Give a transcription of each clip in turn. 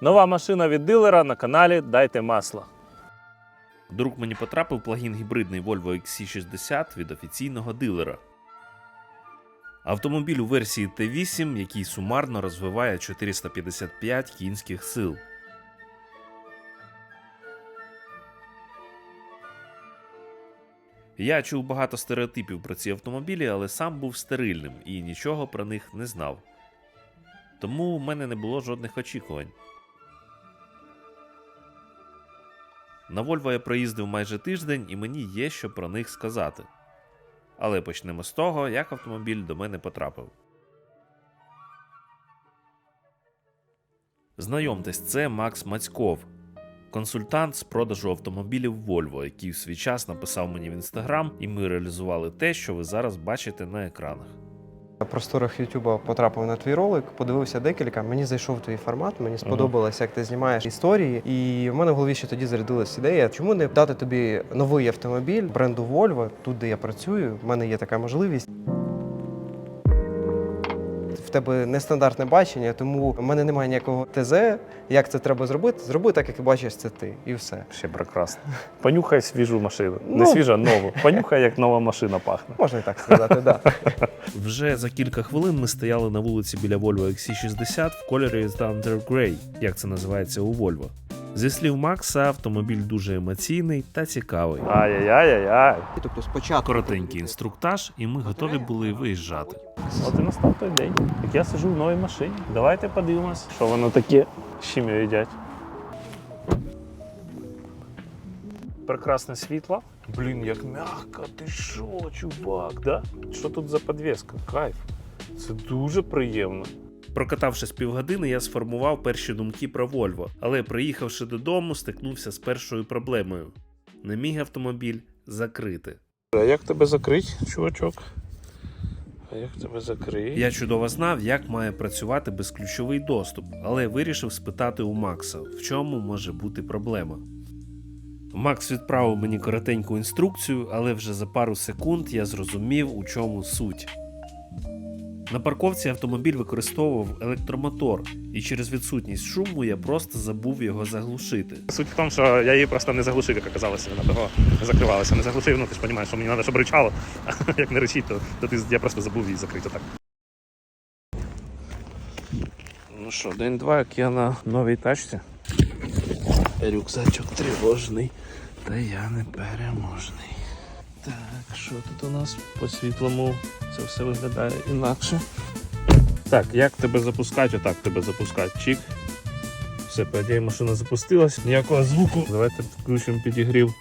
Нова машина від дилера на каналі Дайте масло. До рук мені потрапив плагін гібридний Volvo XC60 від офіційного дилера. Автомобіль у версії T8, який сумарно розвиває 455 кінських сил. Я чув багато стереотипів про ці автомобілі, але сам був стерильним і нічого про них не знав. Тому у мене не було жодних очікувань. На Volvo я проїздив майже тиждень, і мені є що про них сказати. Але почнемо з того, як автомобіль до мене потрапив. Знайомтесь, це Макс Мацьков, консультант з продажу автомобілів Volvo, який в свій час написав мені в інстаграм, і ми реалізували те, що ви зараз бачите на екранах. На просторах Ютуба потрапив на твій ролик, подивився декілька. Мені зайшов твій формат, мені сподобалось, як ти знімаєш історії. І в мене в голові ще тоді зарядилась ідея, чому не дати тобі новий автомобіль бренду Volvo, тут, де я працюю, в мене є така можливість. В тебе нестандартне бачення, тому в мене немає ніякого ТЗ, як це треба зробити. Зроби так, як бачиш це ти, і все. Ще прекрасно. Понюхай свіжу машину. Не Ну. свіжа, а нову. Понюхай, як нова машина пахне. Можна і так сказати, да. Вже за кілька хвилин ми стояли на вулиці біля Volvo XC60 в кольорі Thunder Grey, як це називається у Volvo. Зі слів Макса, автомобіль дуже емоційний та цікавий. Ай-яй-яй-яй. Тобто спочатку Коротенький інструктаж, і ми готові були виїжджати. От і настав той день, як я сиджу в новій машині. Давайте подивимось, що воно таке, з чим їдять. Прекрасне світло. Блін, як м'яко, ти що, чувак, да? Що тут за підвіска? Кайф. Це дуже приємно. Прокатавшись півгодини, я сформував перші думки про Volvo, але приїхавши додому, стикнувся з першою проблемою. Не міг автомобіль закрити. А як тебе закрить, чувачок? А як тебе закрить? Я чудово знав, як має працювати безключовий доступ, але вирішив спитати у Макса, в чому може бути проблема. Макс відправив мені коротеньку інструкцію, але вже за пару секунд я зрозумів, у чому суть. На парковці автомобіль використовував електромотор, і через відсутність шуму я просто забув його заглушити. Суть в тому, що я її просто не заглушив, як оказалося, вона того не закривалася. Не заглушив, ну ти ж розумієш, що мені треба, щоб ричало. А як не речить, то, то ти, я просто забув її закрити так. Ну що, день-два, як я на новій тачці. Рюкзачок тривожний, та я не переможний. Так, що тут у нас по світлому? Це все виглядає інакше. Так, як тебе запускати? Отак тебе запускати. Чик. Все, по ідеї машина запустилась. Ніякого звуку. Давайте включимо підігрів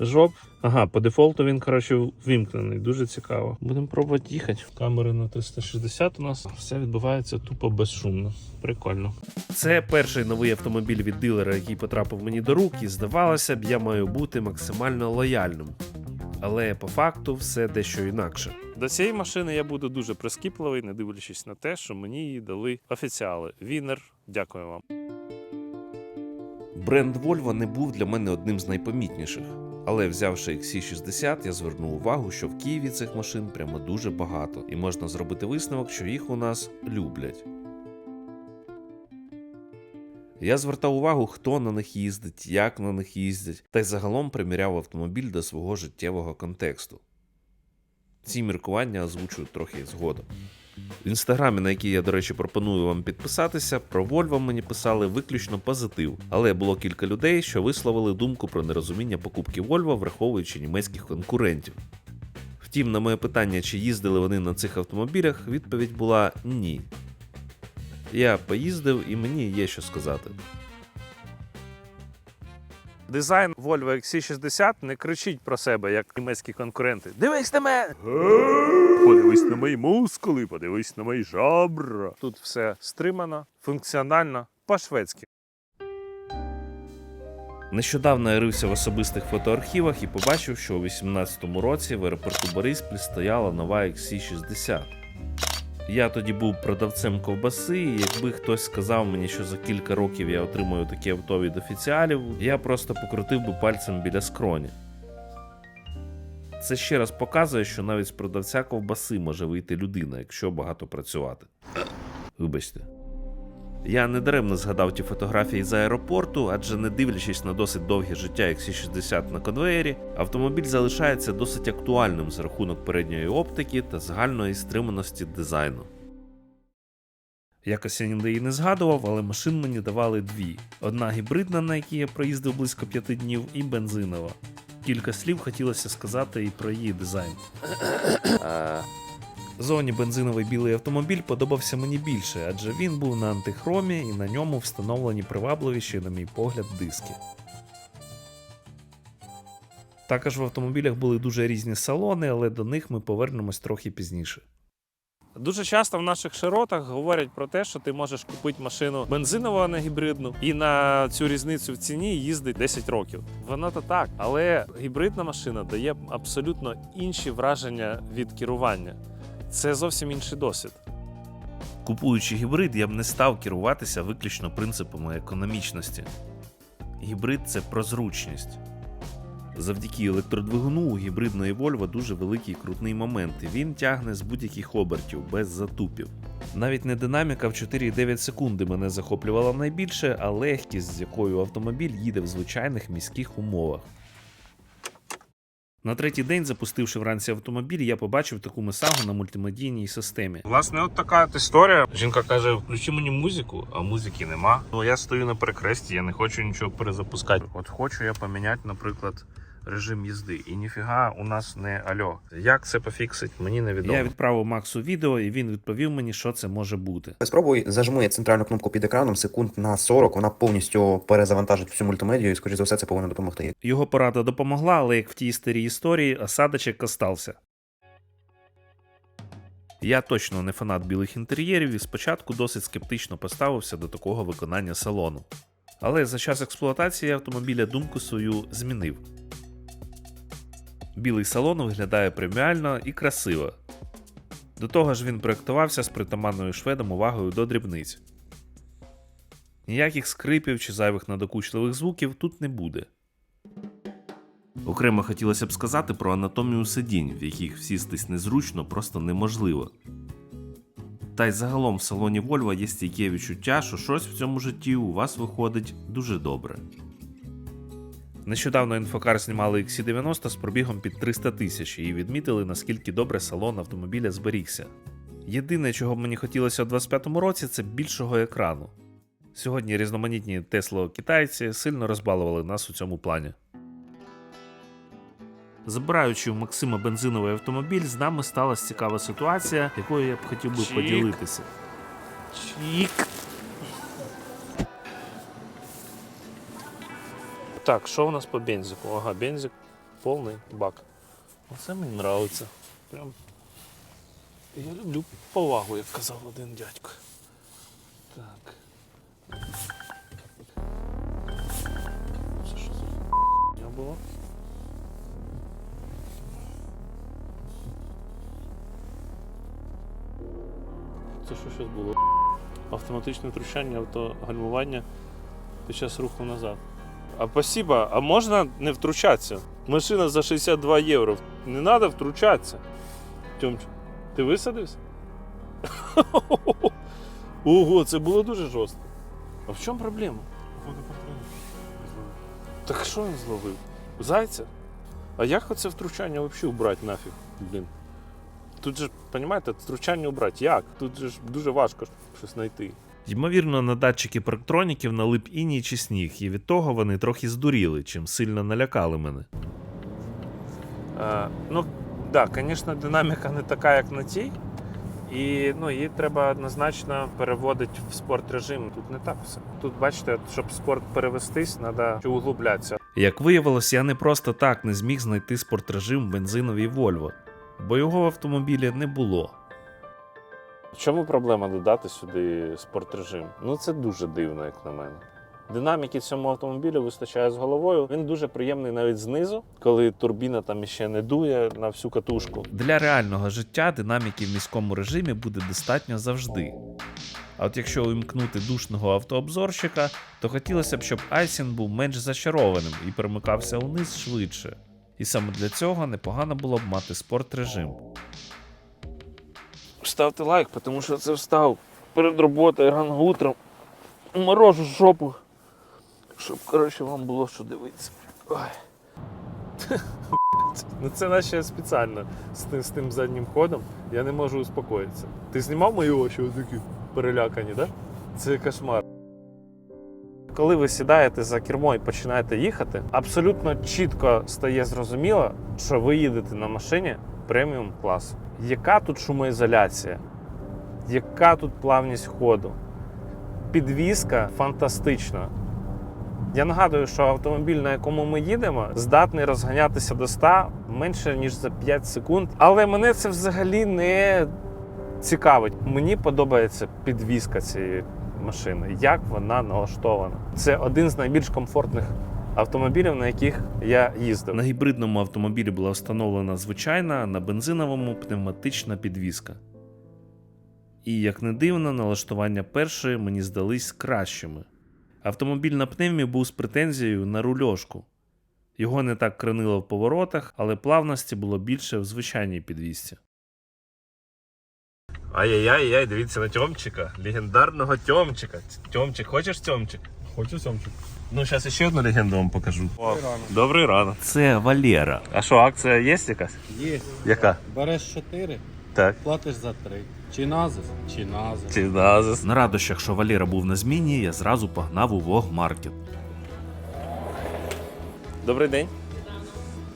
жоп. Ага, по дефолту він, коротше, вимкнений. Дуже цікаво. Будемо пробувати їхати. Камери на 360 у нас. Все відбувається тупо безшумно. Прикольно. Це перший новий автомобіль від дилера, який потрапив мені до рук, і здавалося б, я маю бути максимально лояльним. Але по факту все дещо інакше. До цієї машини я буду дуже прискіпливий, не дивлячись на те, що мені її дали офіціали. Вінер, дякую вам. Бренд Volvo не був для мене одним з найпомітніших. Але взявши XC60, я звернув увагу, що в Києві цих машин прямо дуже багато, і можна зробити висновок, що їх у нас люблять. Я звертав увагу, хто на них їздить, як на них їздять, та й загалом приміряв автомобіль до свого життєвого контексту. Ці міркування озвучую трохи згодом. В інстаграмі, на який я, до речі, пропоную вам підписатися, про Volvo мені писали виключно позитив, але було кілька людей, що висловили думку про нерозуміння покупки Volvo, враховуючи німецьких конкурентів. Втім, на моє питання, чи їздили вони на цих автомобілях, відповідь була ні. Я поїздив і мені є що сказати. Дизайн Volvo XC60 не кричить про себе, як німецькі конкуренти. Дивись на мене! Подивись на мої мускули, подивись на мої жабра. Тут все стримано, функціонально, по-шведськи. Нещодавно я рився в особистих фотоархівах і побачив, що у 18-му році в аеропорту Бориспіль стояла нова XC60. Я тоді був продавцем ковбаси, і якби хтось сказав мені, що за кілька років я отримую такі авто від офіціалів, я просто покрутив би пальцем біля скроні. Це ще раз показує, що навіть з продавця ковбаси може вийти людина, якщо багато працювати. Вибачте. Я недаремно згадав ті фотографії з аеропорту, адже не дивлячись на досить довге життя XC60 на конвеєрі, автомобіль залишається досить актуальним за рахунок передньої оптики та загальної стриманості дизайну. Якось я ніде її не згадував, але машин мені давали дві: одна гібридна, на якій я проїздив близько п'яти днів, і бензинова. Кілька слів хотілося сказати і про її дизайн. Зовні бензиновий білий автомобіль подобався мені більше, адже він був на антихромі і на ньому встановлені привабливіші, на мій погляд, диски. Також в автомобілях були дуже різні салони, але до них ми повернемось трохи пізніше. Дуже часто в наших широтах говорять про те, що ти можеш купити машину бензинову, а не гібридну, і на цю різницю в ціні їздить 10 років. Воно то так, але гібридна машина дає абсолютно інші враження від керування. Це зовсім інший досвід. Купуючи гібрид, я б не став керуватися виключно принципами економічності. Гібрид це про зручність. Завдяки електродвигуну у гібридної Volvo дуже великий крутний момент, і він тягне з будь-яких обертів без затупів. Навіть не динаміка в 4,9 секунди мене захоплювала найбільше, а легкість, з якою автомобіль їде в звичайних міських умовах. На третій день, запустивши вранці автомобіль, я побачив таку месагу на мультимедійній системі. Власне, от така от історія. Жінка каже: включи мені музику, а музики нема. Ну я стою на перекресті, я не хочу нічого перезапускати. От хочу я поміняти, наприклад, режим їзди. І ніфіга у нас не альо. Як це пофіксить, мені невідомо. Я відправив Максу відео, і він відповів мені, що це може бути. Спробуй зажми центральну кнопку під екраном секунд на 40, вона повністю перезавантажить всю мультимедію і, скоріш за все, це повинно допомогти. Його порада допомогла, але як в тій старій історії, осадочок остався. Я точно не фанат білих інтер'єрів і спочатку досить скептично поставився до такого виконання салону. Але за час експлуатації автомобіля думку свою змінив. Білий салон виглядає преміально і красиво. До того ж, він проєктувався з притаманною шведом увагою до дрібниць. Ніяких скрипів чи зайвих надокучливих звуків тут не буде. Окремо хотілося б сказати про анатомію сидінь, в яких всістись незручно, просто неможливо. Та й загалом в салоні Volvo є стійке відчуття, що щось в цьому житті у вас виходить дуже добре. Нещодавно інфокар знімали XC90 з пробігом під 300 тисяч і відмітили, наскільки добре салон автомобіля зберігся. Єдине, чого б мені хотілося у 25-му році, це більшого екрану. Сьогодні різноманітні Тесло китайці сильно розбалували нас у цьому плані. Забираючи у Максима бензиновий автомобіль, з нами сталася цікава ситуація, якою я б хотів би Чік. поділитися. Чік. Так, що у нас по бензику? Ага, бензик повний бак. Оце мені подобається. Прям. Я люблю повагу, як казав один дядько. Так. Це що за було? Це що щось було? Автоматичне втручання, автогальмування під час руху назад. А спасибо, а можна не втручатися? Машина за 62 євро. Не треба втручатися. Тьомч, ти висадився? Ого, це було дуже жорстко. А в чому проблема? Так що він зловив? Зайця? А як оце втручання взагалі убрати нафіг? Блін. Тут же, розумієте, втручання убрати. Як? Тут же дуже важко щось знайти. Ймовірно, на датчики парктроніків налип іній чи сніг, і від того вони трохи здуріли, чим сильно налякали мене. Е, ну, так, да, звісно, динаміка не така, як на тій. І ну, її треба однозначно переводити в спорт режим. Тут не так все. Тут, бачите, щоб спорт перевестись, треба углублятися. Як виявилось, я не просто так не зміг знайти спортрежим в бензиновій Volvo, бо його в автомобілі не було. В чому проблема додати сюди спортрежим? Ну це дуже дивно, як на мене. Динаміки цьому автомобілю вистачає з головою. Він дуже приємний навіть знизу, коли турбіна там іще не дує на всю катушку. Для реального життя динаміки в міському режимі буде достатньо завжди. А от якщо увімкнути душного автообзорщика, то хотілося б, щоб Айсін був менш зачарованим і перемикався униз швидше. І саме для цього непогано було б мати спорт режим. Ставте лайк, тому що це встав перед роботою рано утром. морожу жопу. Щоб, коротше, вам було що дивитися. Ой. Ну це наче спеціально з тим, з тим заднім ходом. Я не можу успокоїтися. Ти знімав мої очі такі перелякані. Да? Це кошмар. Коли ви сідаєте за кермо і починаєте їхати, абсолютно чітко стає зрозуміло, що ви їдете на машині преміум класу. Яка тут шумоізоляція? Яка тут плавність ходу? Підвізка фантастична. Я нагадую, що автомобіль, на якому ми їдемо, здатний розганятися до 100 менше ніж за 5 секунд. Але мене це взагалі не цікавить. Мені подобається підвізка цієї машини, як вона налаштована. Це один з найбільш комфортних автомобілів, на яких я їздив. На гібридному автомобілі була встановлена звичайна, на бензиновому пневматична підвізка. І, як не дивно, налаштування першої мені здались кращими. Автомобіль на пневмі був з претензією на рульошку. Його не так кренило в поворотах, але плавності було більше в звичайній підвізці. Ай-яй-яй, дивіться на Тьомчика, легендарного Тьомчика. Тьомчик, хочеш Тьомчик? Хочу сьомчик. Ну, зараз ще одну легенду вам покажу. Добрий ранок. Добрий ранок. Це Валера. А що, акція є якась? Є. Яка? Береш 4, Так. платиш за 3. Чи назис? Чи назис. Чи назис? На радощах, що Валера був на зміні, я зразу погнав у Вогмаркет. Добрий день.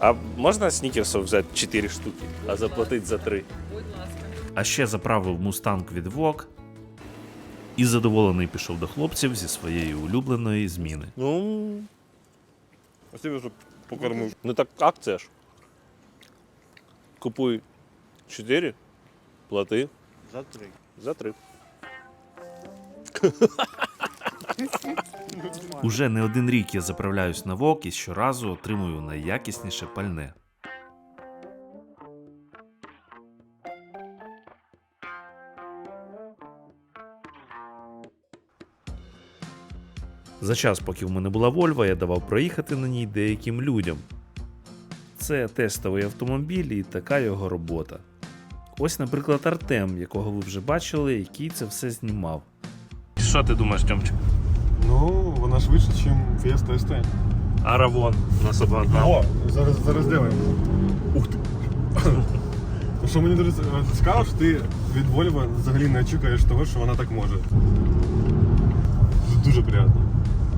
А можна снікерсів взяти 4 штуки, а заплатити за 3? А ще заправив мустанг від Вог і задоволений пішов до хлопців зі своєї улюбленої зміни. Ну. А ти вже покормив. Ну так акція ж. Купуй 4, плати За 3. за 3. Уже не один рік я заправляюсь на ВОК і щоразу отримую найякісніше пальне. За час, поки в мене була Вольва, я давав проїхати на ній деяким людям. Це тестовий автомобіль і така його робота. Ось, наприклад, Артем, якого ви вже бачили, який це все знімав. Що ти думаєш, Тьомчик? Ну, вона швидше, ніж Fiesta ST. Аравон нас обогнав. О, зараз, зараз делаємо. Ух ти. Ну, Що мені дуже цікаво, що ти від Volvo взагалі не очікуєш того, що вона так може. Дуже приємно.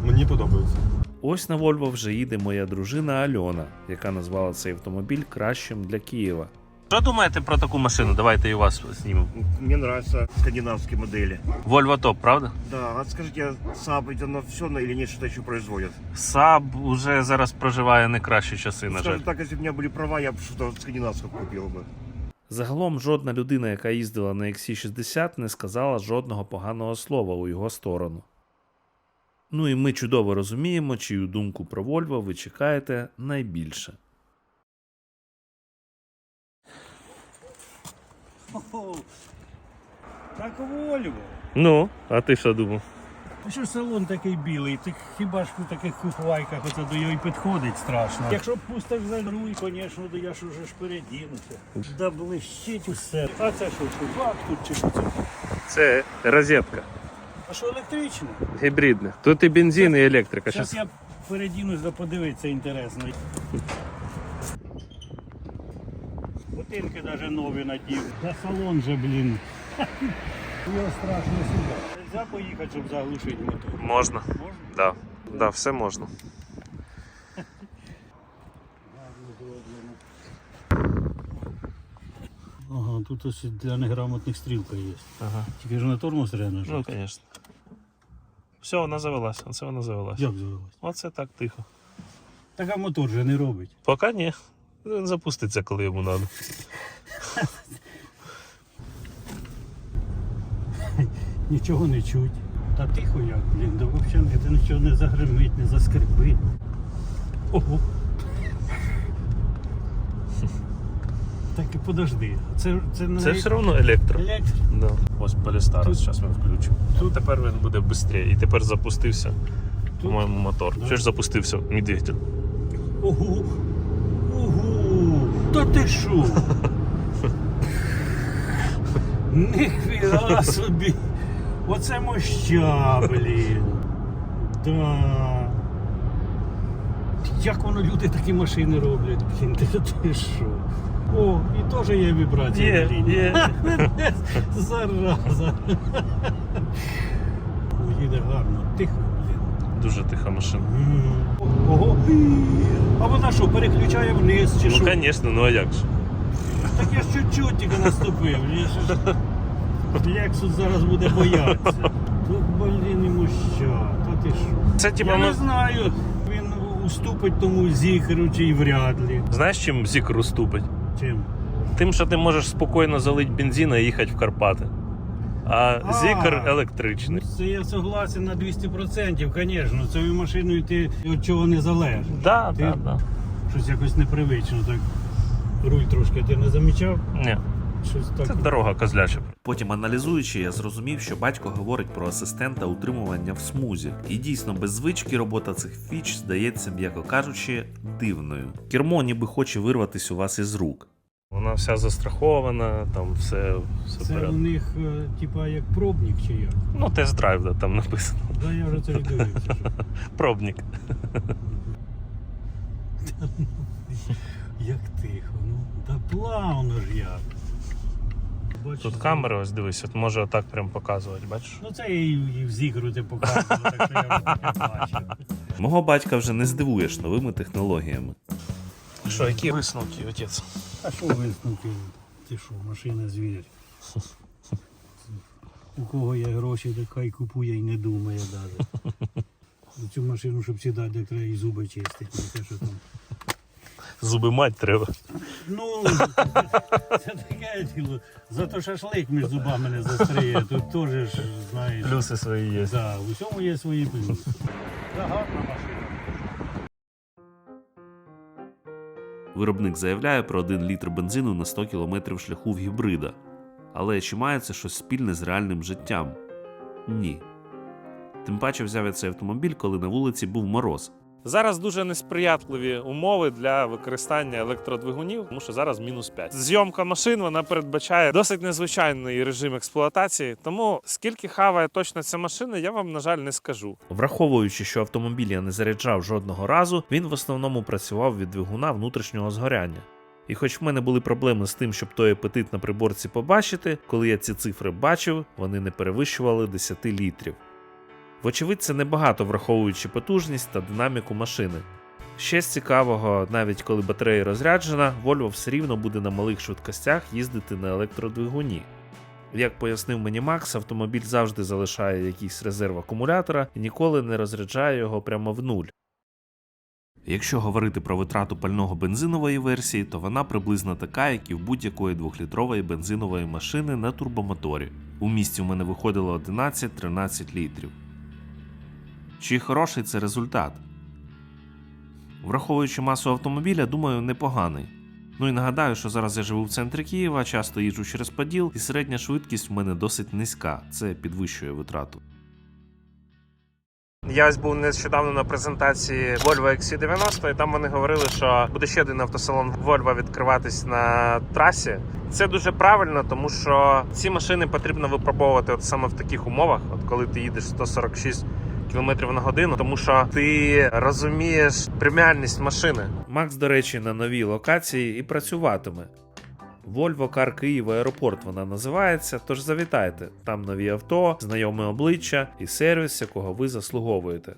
Мені подобається. Ось на Вольво вже їде моя дружина Альона, яка назвала цей автомобіль кращим для Києва. Що думаєте про таку машину? Давайте і вас знімемо. Мне нравятся скандинавские модели. Volvo топ, правда? Да, а скажите, Saab это оно все или нет, что-то еще производят? Saab уже зараз проживає не кращі часи, на жаль. Скажем так, если бы у меня были права, я бы что-то скандинавское купил бы. Загалом жодна людина, яка їздила на XC60, не сказала жодного поганого слова у його сторону. Ну і ми чудово розуміємо, чию думку про Вольво ви чекаєте найбільше. Так Вольво. Ну, а ти що думав? А що салон такий білий? Ти хіба ж у таких кухвайках оце до його і підходить страшно. Якщо б пустиш за руль, звісно, то я ж уже ж передінуся. Да блищить усе. А це що, чувак тут чи що це? Це розетка. А що електричне? Гібридне. Тут і бензин, і електрика. Зараз я передінусь, да подивитися інтересно. Ботинки навіть нові надів. Та салон же, блін. Його страшно сюди. Нельзя поїхати, щоб заглушити мотор. Можна. Можна? Да. Да, все можна. Ага, тут ось для неграмотних стрілка є. Ага. Тільки ж на тормоз реально Ну, звісно. Все, вона завелась. Оце вона завелась. Як завелось? Оце так тихо. Так а мотор же не робить. Поки ні. Він запуститься, коли йому треба. Нічого не чуть. Та тихо як, блін, да взагалі нічого не загримить, не заскрипить. Ого. Так і подожди. Це, це не Це все одно електро. електро. Да. Ось Полістар, зараз ми включимо. Тут тепер він буде швидше. І тепер запустився, по-моєму, мотор. Да. Що ж запустився? Мій двигатель. Ого. Ого. Та ти що? Ніфіга собі. Оце моща, блін. Да. Як воно люди такі машини роблять? Блін, ти що? О, і теж є вібрація Є, на лінії. є. Зараза. О, їде гарно, тихо, блін. Дуже тиха машина. М. Ого. А вона що, переключає вниз чи Ну, що? звісно, ну а як же? Так я ж чуть-чуть тільки наступив. Я ж... Лексус зараз буде боятися. Тут, блін, і муща. Та ти що? Це типа Я ми. не знаю, він уступить тому зіхеру чи й вряд ли. Знаєш, чим зікр уступить? Чим? Тим, що ти можеш спокійно залити бензин і їхати в Карпати. А А. зікр електричний. Це я согласен на 200%, звісно. Цією машиною ти від чого не залежиш. Да, Ти- да, да. Щось якось непривично так. Руль трошки ти не замічав? Ні, Щось так. це дорога козляча. Потім аналізуючи, я зрозумів, що батько говорить про асистента утримування в смузі. І дійсно, без звички робота цих фіч здається, м'яко кажучи, дивною. Кермо ніби хоче вирватися у вас із рук. Вона вся застрахована, там все, все Це у них, е, типа, як пробник чи як? Ну, тест-драйв, да, там написано. Да, я вже це дивився. що. Пробник. Як тихо, ну та плавно ж як. Бачиш, Тут камери, ось дивись, от може отак прям показувати, бачиш? Ну це і, і в зігру ти показував, так що я бачив. Мого батька вже не здивуєш новими технологіями. Що, які висновки, отець? А що висновки? Ти що, машина звір? У кого є гроші, так хай купує і не думає навіть. Цю машину, щоб сідати, треба і зуби чистити. не те, що там. Зуби мать треба. Ну, це таке діло. Зато шашлик між зубами не застряє. Тут теж ж, знаєш. Плюси свої є. Да, у всьому є свої плюси. Це гарна машина. Виробник заявляє про 1 літр бензину на 100 км шляху в гібрида. Але чи має це щось спільне з реальним життям? Ні. Тим паче взяв я цей автомобіль, коли на вулиці був мороз. Зараз дуже несприятливі умови для використання електродвигунів, тому що зараз мінус 5. Зйомка машин вона передбачає досить незвичайний режим експлуатації. Тому скільки хаває точно ця машина, я вам на жаль не скажу. Враховуючи, що автомобіль я не заряджав жодного разу, він в основному працював від двигуна внутрішнього згоряння. І хоч в мене були проблеми з тим, щоб той апетит на приборці побачити, коли я ці цифри бачив, вони не перевищували 10 літрів. Вочевидь, це небагато враховуючи потужність та динаміку машини. Ще з цікавого, навіть коли батарея розряджена, Volvo все рівно буде на малих швидкостях їздити на електродвигуні. Як пояснив мені Макс, автомобіль завжди залишає якийсь резерв акумулятора і ніколи не розряджає його прямо в нуль. Якщо говорити про витрату пального бензинової версії, то вона приблизно така, як і в будь-якої двохлітрової бензинової машини на турбомоторі. У місті у мене виходило 11-13 літрів. Чи хороший це результат? Враховуючи масу автомобіля, думаю, непоганий. Ну і нагадаю, що зараз я живу в центрі Києва, часто їжджу через Поділ, і середня швидкість в мене досить низька. Це підвищує витрату. Я ось був нещодавно на презентації Volvo XC90, і там вони говорили, що буде ще один автосалон Volvo відкриватись на трасі. Це дуже правильно, тому що ці машини потрібно випробовувати от саме в таких умовах, от коли ти їдеш 146 км на годину, тому що ти розумієш преміальність машини. Макс, до речі, на новій локації і працюватиме. Volvo Car Київ Аеропорт вона називається, тож завітайте. Там нові авто, знайоме обличчя і сервіс, якого ви заслуговуєте.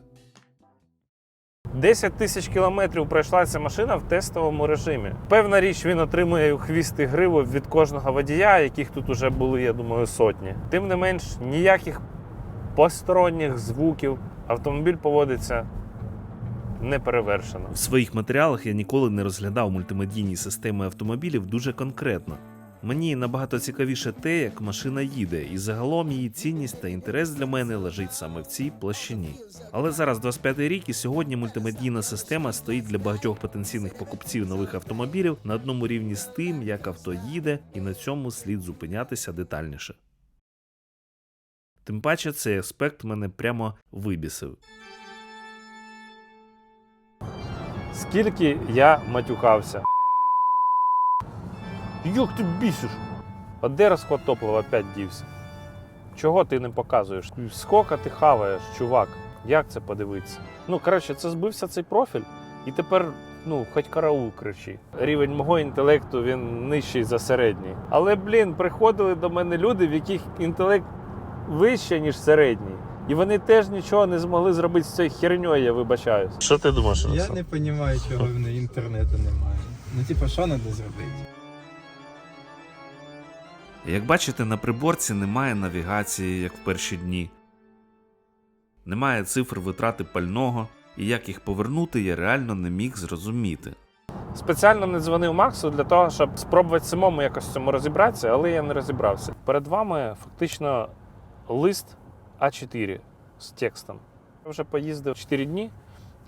10 тисяч кілометрів пройшла ця машина в тестовому режимі. Певна річ, він отримує у хвіст і гриву від кожного водія, яких тут уже були, я думаю, сотні. Тим не менш, ніяких посторонніх звуків автомобіль поводиться неперевершено. В своїх матеріалах я ніколи не розглядав мультимедійні системи автомобілів дуже конкретно. Мені набагато цікавіше те, як машина їде, і загалом її цінність та інтерес для мене лежить саме в цій площині. Але зараз 25-й рік, і сьогодні мультимедійна система стоїть для багатьох потенційних покупців нових автомобілів на одному рівні з тим, як авто їде, і на цьому слід зупинятися детальніше. Тим паче цей аспект мене прямо вибісив. Скільки я матюкався. Як ти бісиш? А де розход топлива опять дівся? Чого ти не показуєш? Скільки ти хаваєш, чувак? Як це подивитися? Ну, коротше, це збився цей профіль, і тепер, ну, хоч караул кричи. Рівень мого інтелекту він нижчий за середній. Але, блін, приходили до мене люди, в яких інтелект вище, ніж середній. І вони теж нічого не змогли зробити з цією херньою, я вибачаюсь. Що ти думаєш? Я не розумію, чого в неї інтернету немає. Ну, типа, що треба зробити? Як бачите, на приборці немає навігації, як в перші дні. Немає цифр витрати пального, і як їх повернути, я реально не міг зрозуміти. Спеціально не дзвонив Максу для того, щоб спробувати самому якось в цьому розібратися, але я не розібрався. Перед вами фактично лист А4 з текстом. Я вже поїздив 4 дні,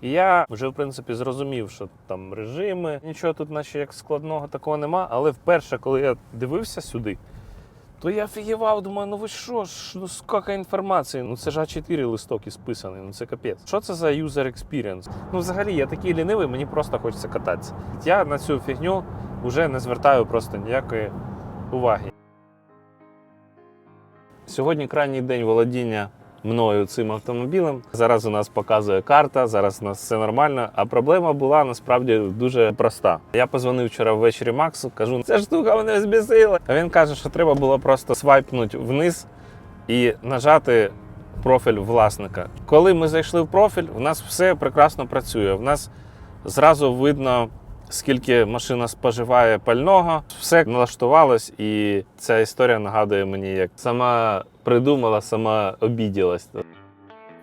і я вже, в принципі, зрозумів, що там режими, нічого тут, наче як складного такого нема. Але вперше, коли я дивився сюди, то я офігівав, думаю, ну ви що ж, ну скільки інформації? Ну це ж А4 листок і списаний, ну це капець. Що це за user experience? Ну, взагалі, я такий лінивий, мені просто хочеться кататися. Я на цю фігню вже не звертаю просто ніякої уваги. Сьогодні крайній день володіння мною цим автомобілем. Зараз у нас показує карта, зараз у нас все нормально. А проблема була насправді дуже проста. Я позвонив вчора ввечері Максу, кажу, ця штука мене збісила. А він каже, що треба було просто свайпнути вниз і нажати профіль власника. Коли ми зайшли в профіль, у нас все прекрасно працює. У нас зразу видно. Скільки машина споживає пального, все налаштувалось, і ця історія нагадує мені, як сама придумала, сама обіділась.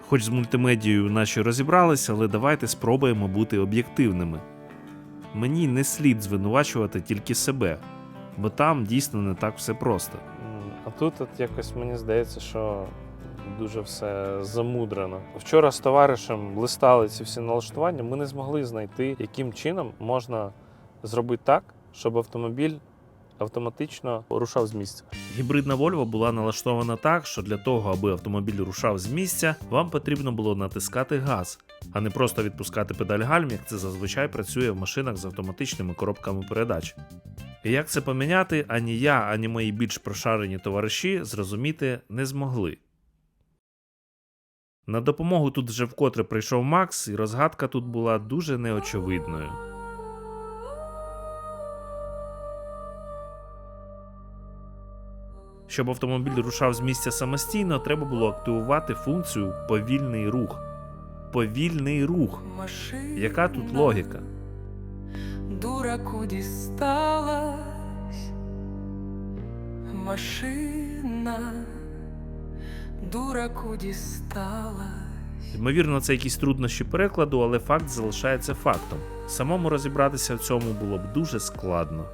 Хоч з мультимедією наші розібралися, але давайте спробуємо бути об'єктивними. Мені не слід звинувачувати тільки себе, бо там дійсно не так все просто. А тут от якось мені здається, що дуже все замудрено. Вчора з товаришем листали ці всі налаштування. Ми не змогли знайти, яким чином можна зробити так, щоб автомобіль автоматично рушав з місця. Гібридна Volvo була налаштована так, що для того, аби автомобіль рушав з місця, вам потрібно було натискати газ, а не просто відпускати педаль гальм, як це зазвичай працює в машинах з автоматичними коробками передач. І як це поміняти, ані я, ані мої більш прошарені товариші зрозуміти не змогли. На допомогу тут вже вкотре прийшов Макс, і розгадка тут була дуже неочевидною. Щоб автомобіль рушав з місця самостійно, треба було активувати функцію повільний рух. Повільний рух. Яка тут логіка? Дураку дісталась машина, дураку дісталась. Ймовірно, це якісь труднощі перекладу, але факт залишається фактом. Самому розібратися в цьому було б дуже складно.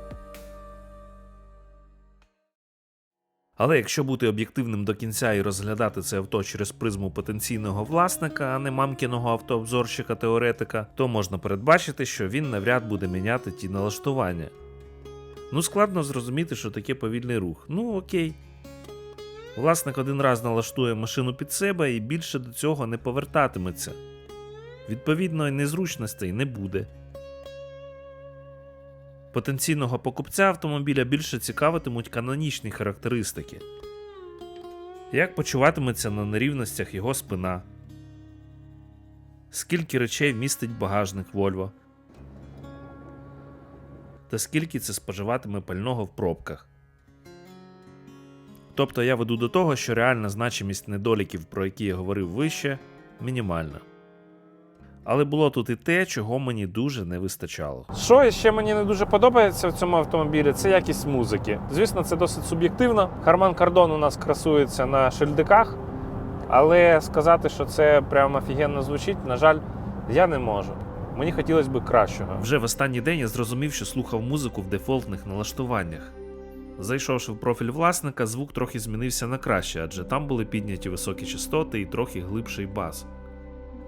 Але якщо бути об'єктивним до кінця і розглядати це авто через призму потенційного власника, а не мамкіного автообзорщика теоретика, то можна передбачити, що він навряд буде міняти ті налаштування. Ну, складно зрозуміти, що таке повільний рух. Ну окей. Власник один раз налаштує машину під себе і більше до цього не повертатиметься. Відповідно, незручностей не буде. Потенційного покупця автомобіля більше цікавитимуть канонічні характеристики. Як почуватиметься на нерівностях його спина? Скільки речей вмістить багажник Volvo? Та скільки це споживатиме пального в пробках? Тобто я веду до того, що реальна значимість недоліків, про які я говорив вище, мінімальна. Але було тут і те, чого мені дуже не вистачало. Що ще мені не дуже подобається в цьому автомобілі, це якість музики. Звісно, це досить суб'єктивно. Харман Кардон у нас красується на шильдиках, але сказати, що це прямо офігенно звучить, на жаль, я не можу. Мені хотілося б кращого. Вже в останній день я зрозумів, що слухав музику в дефолтних налаштуваннях. Зайшовши в профіль власника, звук трохи змінився на краще, адже там були підняті високі частоти і трохи глибший бас.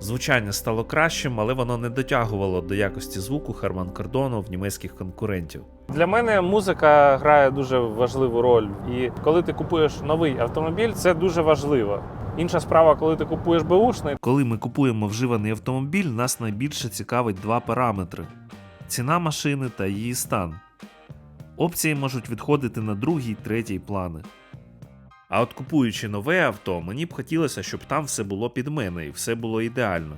Звучання стало кращим, але воно не дотягувало до якості звуку Харман Кардону в німецьких конкурентів. Для мене музика грає дуже важливу роль. І коли ти купуєш новий автомобіль, це дуже важливо. Інша справа, коли ти купуєш беушний, Коли ми купуємо вживаний автомобіль, нас найбільше цікавить два параметри: ціна машини та її стан. Опції можуть відходити на другий, третій плани. А от купуючи нове авто, мені б хотілося, щоб там все було під мене і все було ідеально.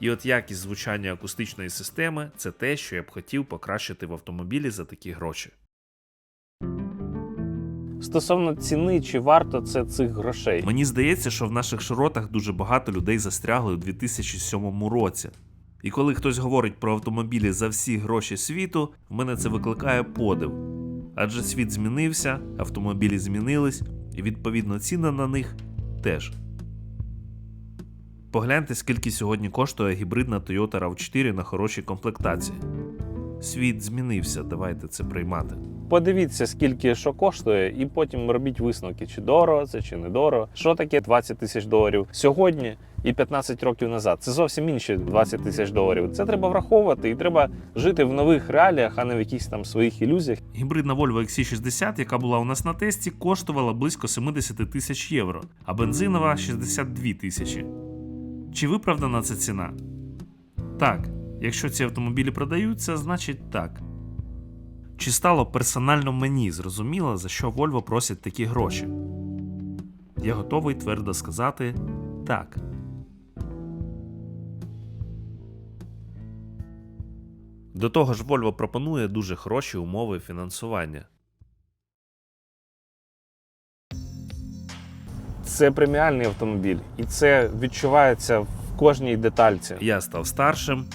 І от якість звучання акустичної системи це те, що я б хотів покращити в автомобілі за такі гроші. Стосовно ціни, чи варто це цих грошей? Мені здається, що в наших широтах дуже багато людей застрягли у 2007 році. І коли хтось говорить про автомобілі за всі гроші світу, в мене це викликає подив. Адже світ змінився, автомобілі змінились, і відповідно ціна на них теж. Погляньте, скільки сьогодні коштує гібридна Toyota RAV4 на хорошій комплектації. Світ змінився, давайте це приймати. Подивіться, скільки що коштує, і потім робіть висновки, чи дорого це, чи не дорого. Що таке 20 тисяч доларів сьогодні і 15 років назад. Це зовсім інші 20 тисяч доларів. Це треба враховувати і треба жити в нових реаліях, а не в якихось там своїх ілюзіях. Гібридна Volvo XC60, яка була у нас на тесті, коштувала близько 70 тисяч євро, а бензинова 62 тисячі. Чи виправдана ця ціна? Так. Якщо ці автомобілі продаються, значить так. Чи стало персонально мені зрозуміло, за що Volvo просять такі гроші? Я готовий твердо сказати так. До того ж, Volvo пропонує дуже хороші умови фінансування. Це преміальний автомобіль, і це відчувається в кожній детальці. Я став старшим,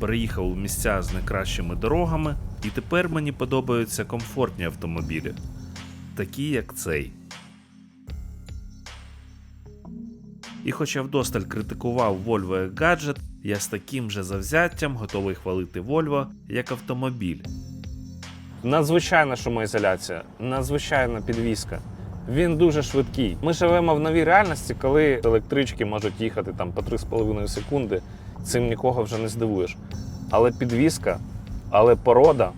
переїхав у місця з найкращими дорогами, і тепер мені подобаються комфортні автомобілі, такі як цей. І хоча вдосталь критикував Volvo як гаджет, я з таким же завзяттям готовий хвалити Volvo як автомобіль. Надзвичайна шумоізоляція, надзвичайна підвізка. Він дуже швидкий. Ми живемо в новій реальності, коли електрички можуть їхати там по 3,5 секунди. Цим нікого вже не здивуєш. Але підвізка, але порода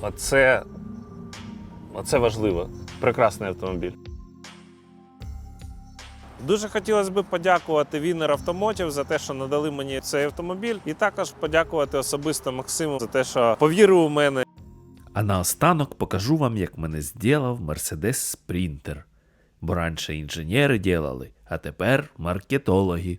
оце, оце важливо. Прекрасний автомобіль. Дуже хотілося б подякувати Вінер Автомотів за те, що надали мені цей автомобіль, і також подякувати особисто Максиму за те, що повірив у мене А наостанок покажу вам, як мене зділав Mercedes Sprinter. Бо раніше інженери ділали, а тепер маркетологи.